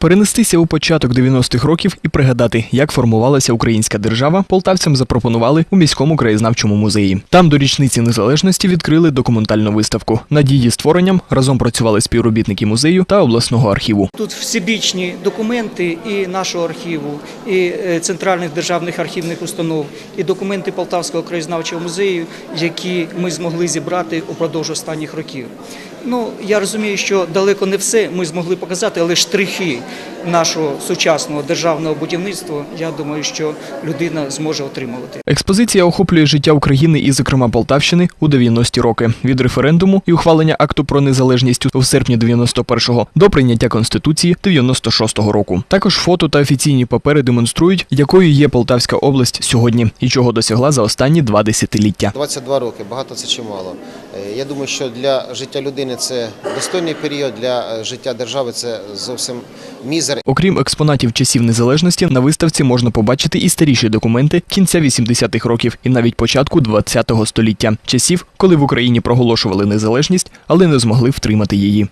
Перенестися у початок 90-х років і пригадати, як формувалася українська держава, полтавцям запропонували у міському краєзнавчому музеї. Там до річниці незалежності відкрили документальну виставку. Над її створенням разом працювали співробітники музею та обласного архіву. Тут всебічні документи і нашого архіву, і е, центральних державних архівних установ, і документи Полтавського краєзнавчого музею, які ми змогли зібрати упродовж останніх років. Ну я розумію, що далеко не все ми змогли показати, але штрихи нашого сучасного державного будівництва, я думаю, що людина зможе отримувати. Експозиція охоплює життя України і, зокрема, Полтавщини у 90-ті роки від референдуму і ухвалення акту про незалежність у серпні 91-го до прийняття конституції 96-го року. Також фото та офіційні папери демонструють, якою є Полтавська область сьогодні і чого досягла за останні два десятиліття. 22 роки, багато це чи мало. Е, Я думаю, що для життя людини це достойний період, для е, життя держави це зовсім мізер. Окрім експонатів часів незалежності, на виставці можна побачити і старіші документи кінця 80-х років і навіть початку 20-го століття, часів, коли в Україні проголошували незалежність, але не змогли втримати її.